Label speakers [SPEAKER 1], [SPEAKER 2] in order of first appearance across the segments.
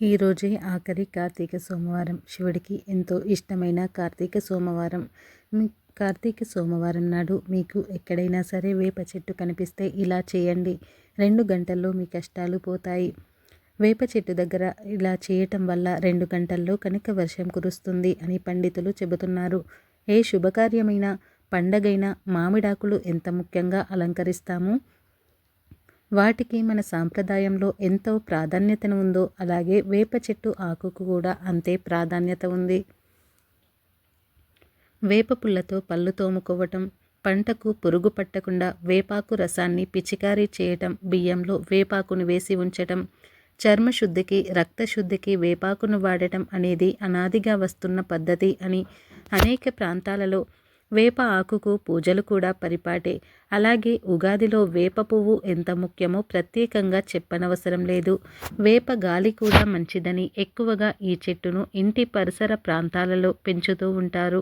[SPEAKER 1] ఈరోజే ఆఖరి కార్తీక సోమవారం. శివుడికి ఎంతో ఇష్టమైన కార్తీక సోమవారం. కార్తీక సోమవారం నాడు మీకు ఎక్కడైనా సరే వేప చెట్టు కనిపిస్తే ఇలా చేయండి. రెండు గంటల్లో మీ కష్టాలు పోతాయి. వేప చెట్టు దగ్గర ఇలా చేయటం వల్ల రెండు గంటల్లో కనుక వర్షం కురుస్తుంది అని పండితులు చెబుతున్నారు. ఏ శుభకార్యమైన పండగైన మామిడాకులు ఎంత ముఖ్యంగా అలంకరిస్తాము? వాటికి మన సాంప్రదాయంలో ఎంతో ప్రాధాన్యతను ఉందో అలాగే వేప చెట్టు ఆకుకు కూడా అంతే ప్రాధాన్యత ఉంది. వేప పుల్లతో పళ్ళు తోముకోవటం పంటకు పురుగు పట్టకుండా వేపాకు రసాన్ని పిచికారీ చేయటం బియ్యంలో వేపాకును వేసి ఉంచటం చర్మశుద్ధికి రక్తశుద్ధికి వేపాకును వాడటం అనేది అనాదిగా వస్తున్న పద్ధతి అని అనేక ప్రాంతాలలో వేప ఆకుకు పూజలు కూడా పరిపాటే. అలాగే ఉగాదిలో వేప పువ్వు ఎంత ముఖ్యమో ప్రత్యేకంగా చెప్పనవసరం లేదు. వేప గాలి కూడా మంచిదని ఎక్కువగా ఈ చెట్టును ఇంటి పరిసర ప్రాంతాలలో పెంచుతూ ఉంటారు.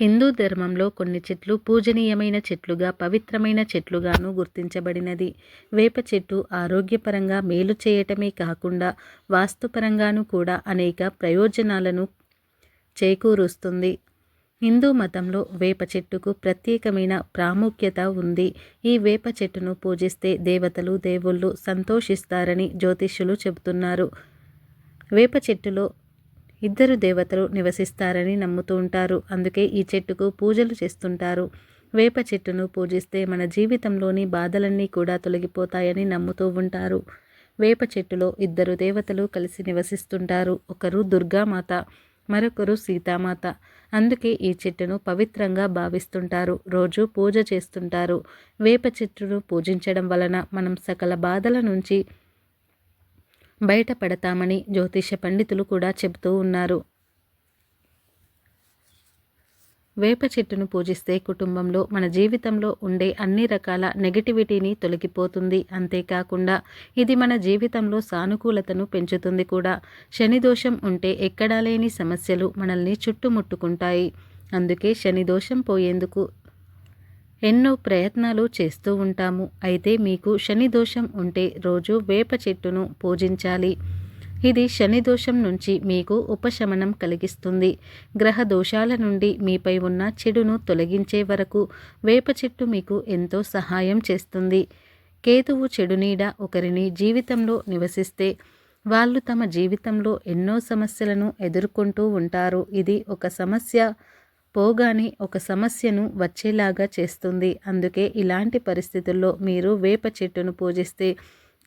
[SPEAKER 1] హిందూ ధర్మంలో కొన్ని చెట్లు పూజనీయమైన చెట్లుగా పవిత్రమైన చెట్లుగాను గుర్తించబడినది. వేప చెట్టు ఆరోగ్యపరంగా మేలు చేయటమే కాకుండా వాస్తుపరంగాను కూడా అనేక ప్రయోజనాలను చేకూరుస్తుంది. హిందూ మతంలో వేప చెట్టుకు ప్రత్యేకమైన ప్రాముఖ్యత ఉంది. ఈ వేప చెట్టును పూజిస్తే దేవతలు దేవుళ్ళు సంతోషిస్తారని జ్యోతిష్యులు చెబుతున్నారు. వేప చెట్టులో ఇద్దరు దేవతలు నివసిస్తారని నమ్ముతూ ఉంటారు. అందుకే ఈ చెట్టుకు పూజలు చేస్తుంటారు. వేప చెట్టును పూజిస్తే మన జీవితంలోని బాధలన్నీ కూడా తొలగిపోతాయని నమ్ముతూ ఉంటారు. వేప చెట్టులో ఇద్దరు దేవతలు కలిసి నివసిస్తుంటారు. ఒకరు దుర్గామాత మరొకరు సీతామాత. అందుకే ఈ చెట్టును పవిత్రంగా భావిస్తుంటారు. రోజు పూజ చేస్తుంటారు. వేప చెట్టును పూజించడం వలన మనం సకల బాధల నుంచి బయటపడతామని జ్యోతిష పండితులు కూడా చెబుతూ ఉన్నారు. వేప చెట్టును పూజిస్తే కుటుంబంలో మన జీవితంలో ఉండే అన్ని రకాల నెగిటివిటీని తొలగిపోతుంది. అంతేకాకుండా ఇది మన జీవితంలో సానుకూలతను పెంచుతుంది కూడా. శని దోషం ఉంటే ఎక్కడా లేని సమస్యలు మనల్ని చుట్టుముట్టుకుంటాయి. అందుకే శని దోషం పోయేందుకు ఎన్నో ప్రయత్నాలు చేస్తూ ఉంటాము. అయితే మీకు శని దోషం ఉంటే రోజు వేప చెట్టును పూజించాలి. ఇది శని దోషం నుంచి మీకు ఉపశమనం కలిగిస్తుంది. గ్రహ దోషాల నుండి మీపై ఉన్న చెడును తొలగించే వరకు వేప చెట్టు మీకు ఎంతో సహాయం చేస్తుంది. కేతువు చెడు నీడ ఒకరిని జీవితంలో నివసిస్తే వాళ్ళు తమ జీవితంలో ఎన్నో సమస్యలను ఎదుర్కొంటూ ఉంటారు. ఇది ఒక సమస్య పోగానే ఒక సమస్యను వచ్చేలాగా చేస్తుంది. అందుకే ఇలాంటి పరిస్థితుల్లో మీరు వేప చెట్టును పూజిస్తే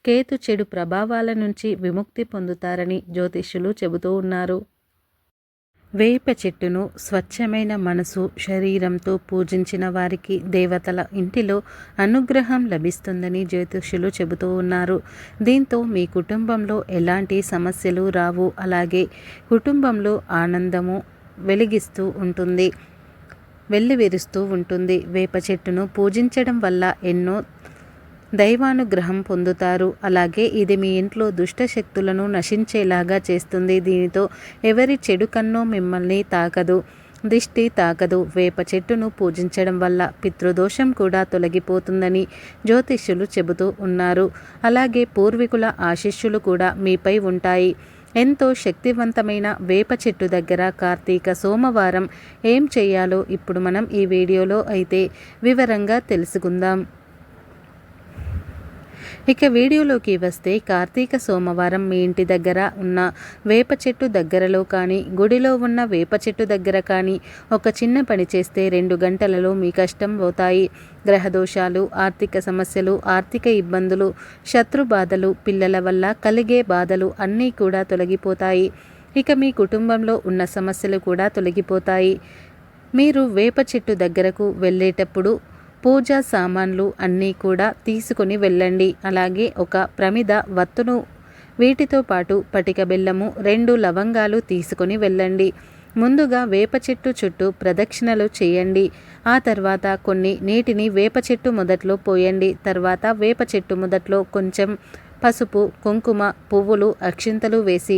[SPEAKER 1] కేతు చెడు ప్రభావాల నుంచి విముక్తి పొందుతారని జ్యోతిష్యులు చెబుతూ ఉన్నారు. వేప చెట్టును స్వచ్ఛమైన మనసు శరీరంతో పూజించిన వారికి దేవతల ఇంటిలో అనుగ్రహం లభిస్తుందని జ్యోతిష్యులు చెబుతూ ఉన్నారు. దీంతో మీ కుటుంబంలో ఎలాంటి సమస్యలు రావు అలాగే కుటుంబంలో ఆనందము వెలిగిస్తూ ఉంటుంది వెల్లివిరుస్తూ ఉంటుంది. వేప చెట్టును పూజించడం వల్ల ఎన్నో దైవానుగ్రహం పొందుతారు. అలాగే ఇది మీ ఇంట్లో దుష్ట శక్తులను నశించేలాగా చేస్తుంది. దీనితో ఎవరి చెడు కన్నో మిమ్మల్ని తాకదు. దిష్టి తాకదు. వేప చెట్టును పూజించడం వల్ల పితృదోషం కూడా తొలగిపోతుందని జ్యోతిష్యులు చెబుతూ ఉన్నారు. అలాగే పూర్వీకుల ఆశిష్యులు కూడా మీపై ఉంటాయి. ఎంతో శక్తివంతమైన వేప చెట్టు దగ్గర కార్తీక సోమవారం ఏం చేయాలో ఇప్పుడు మనం ఈ వీడియోలో అయితే వివరంగా తెలుసుకుందాం. ఇక వీడియోలోకి వస్తే కార్తీక సోమవారం మీ ఇంటి దగ్గర ఉన్న వేప చెట్టు దగ్గరలో కానీ గుడిలో ఉన్న వేప చెట్టు దగ్గర కానీ ఒక చిన్న పని చేస్తే రెండు గంటలలో మీ కష్టం పోతాయి. గ్రహదోషాలు ఆర్థిక సమస్యలు ఆర్థిక ఇబ్బందులు శత్రు బాధలు పిల్లల వల్ల కలిగే బాధలు అన్నీ కూడా తొలగిపోతాయి. ఇక మీ కుటుంబంలో ఉన్న సమస్యలు కూడా తొలగిపోతాయి. మీరు వేప చెట్టు దగ్గరకు వెళ్ళేటప్పుడు పూజా సామాన్లు అన్నీ కూడా తీసుకుని వెళ్ళండి. అలాగే ఒక ప్రమిద వత్తును వీటితో పాటు పటిక బెల్లము రెండు లవంగాలు తీసుకొని వెళ్ళండి. ముందుగా వేప చెట్టు చుట్టూ ప్రదక్షిణలు చేయండి. ఆ తర్వాత కొన్ని నీటిని వేప చెట్టు మొదట్లో పోయండి. తర్వాత వేప చెట్టు మొదట్లో కొంచెం పసుపు కుంకుమ పువ్వులు అక్షింతలు వేసి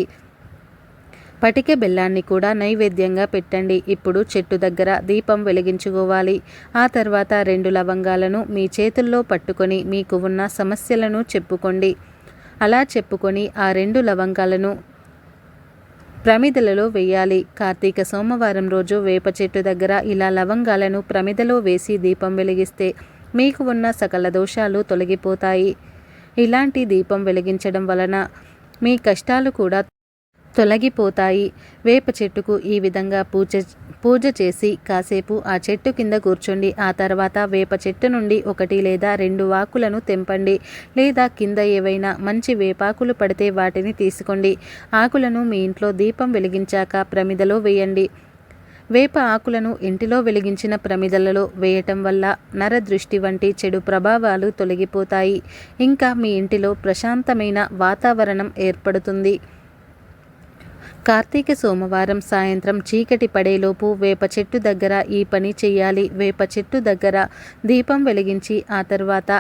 [SPEAKER 1] పటిక బెల్లాన్ని కూడా నైవేద్యంగా పెట్టండి. ఇప్పుడు చెట్టు దగ్గర దీపం వెలిగించుకోవాలి. ఆ తర్వాత రెండు లవంగాలను మీ చేతుల్లో పట్టుకొని మీకు ఉన్న సమస్యలను చెప్పుకోండి. అలా చెప్పుకొని ఆ రెండు లవంగాలను ప్రమిదలలో వేయాలి. కార్తీక సోమవారం రోజు వేప చెట్టు దగ్గర ఇలా లవంగాలను ప్రమిదలో వేసి దీపం వెలిగిస్తే మీకు ఉన్న సకల దోషాలు తొలగిపోతాయి. ఇలాంటి దీపం వెలిగించడం వలన మీ కష్టాలు కూడా తొలగిపోతాయి. వేప చెట్టుకు ఈ విధంగా పూజ పూజ చేసి కాసేపు ఆ చెట్టు కింద కూర్చోండి. ఆ తర్వాత వేప చెట్టు నుండి ఒకటి లేదా రెండు ఆకులను తెంపండి. లేదా కింద ఏవైనా మంచి వేపాకులు పడితే వాటిని తీసుకోండి. ఆకులను మీ ఇంట్లో దీపం వెలిగించాక ప్రమిదలో వేయండి. వేప ఆకులను ఇంటిలో వెలిగించిన ప్రమిదలలో వేయటం వల్ల నరదృష్టి వంటి చెడు ప్రభావాలు తొలగిపోతాయి. ఇంకా మీ ఇంటిలో ప్రశాంతమైన వాతావరణం ఏర్పడుతుంది. కార్తీక సోమవారం సాయంత్రం చీకటి పడేలోపు వేప చెట్టు దగ్గర ఈ పని చేయాలి. వేప చెట్టు దగ్గర దీపం వెలిగించి ఆ తర్వాత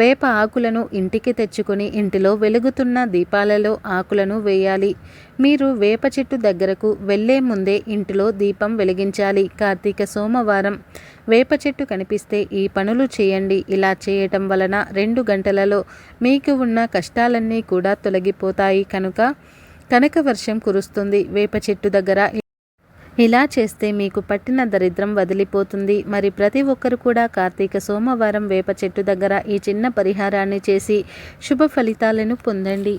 [SPEAKER 1] వేప ఆకులను ఇంటికి తెచ్చుకొని ఇంటిలో వెలుగుతున్న దీపాలలో ఆకులను వేయాలి. మీరు వేప చెట్టు దగ్గరకు వెళ్ళే ముందే ఇంటిలో దీపం వెలిగించాలి. కార్తీక సోమవారం వేప చెట్టు కనిపిస్తే ఈ పనులు చేయండి. ఇలా చేయటం వలన రెండు గంటలలో మీకు ఉన్న కష్టాలన్నీ కూడా తొలగిపోతాయి. కనుక కనక వర్షం కురుస్తుంది. వేప చెట్టు దగ్గర ఇలా చేస్తే మీకు పట్టిన దరిద్రం వదిలిపోతుంది. మరి ప్రతి ఒక్కరు కూడా కార్తీక సోమవారం వేప చెట్టు దగ్గర ఈ చిన్న పరిహారాన్ని చేసి శుభ ఫలితాలను పొందండి.